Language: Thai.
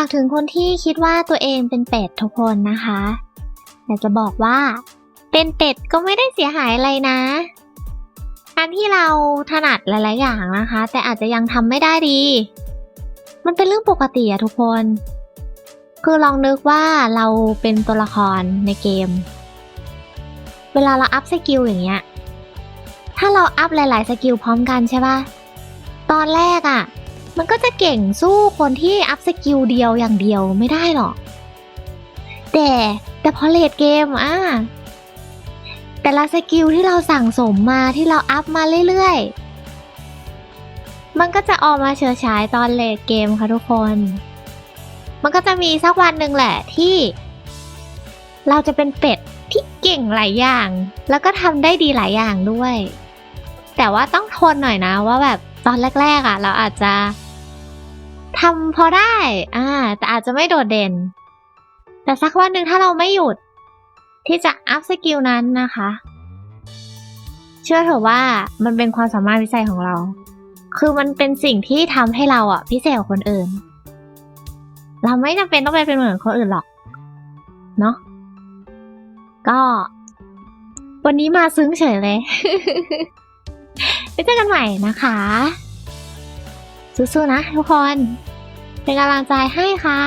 ฝากถึงคนที่คิดว่าตัวเองเป็นเป็ดทุกคนนะคะอยากจะบอกว่า เป็นเป็ดก็ไม่ได้เสียหายอะไรนะการที่เราถนัดหลายๆอย่างนะคะ แต่อาจจะยังทำไม่ได้ดี มันเป็นเรื่องปกติอะทุกคน คือลองนึกว่าเราเป็นตัวละครในเกม เวลาเราอัพสกิลอย่างเงี้ยถ้าเราอัพหลาย ๆ สกิลพร้อมกันใช่ปะตอนแรกอะ มันก็จะเก่งสู้คนที่อัพสกิลเดียวอย่างเดียวไม่ได้หรอก แต่แต่พอเลดเกมอะแต่ละสกิลที่เราสั่งสมมาที่เราอัพมาเรื่อยๆ มันก็จะออกมาเฉยฉายตอนเลดเกมค่ะทุกคน มันก็จะมีสักวันหนึ่งแหละที่ เราจะเป็นเป็ดที่เก่งหลายอย่าง แล้วก็ทำได้ดีหลายอย่างด้วย แต่ว่าต้องทนหน่อยนะว่าแบบตอนแรกๆอะ เราอาจจะ ทำพอได้ อ่า แต่อาจจะไม่โดดเด่น แต่สักวันหนึ่งถ้าเราไม่หยุด ที่จะอัพสกิลนั้นนะคะ เชื่อเถอะว่ามันเป็นความสามารถพิเศษของเรา คือมันเป็นสิ่งที่ทำให้เราอะพิเศษกว่าคนอื่น เราไม่จำเป็นต้องไปเป็นเหมือนคนอื่นหรอก เนาะ ก็ วันนี้มาซึ้งเฉยเลยไปเจอกันใหม่นะคะ สู้ๆนะทุกคน เป็นกำลังใจให้ค่ะ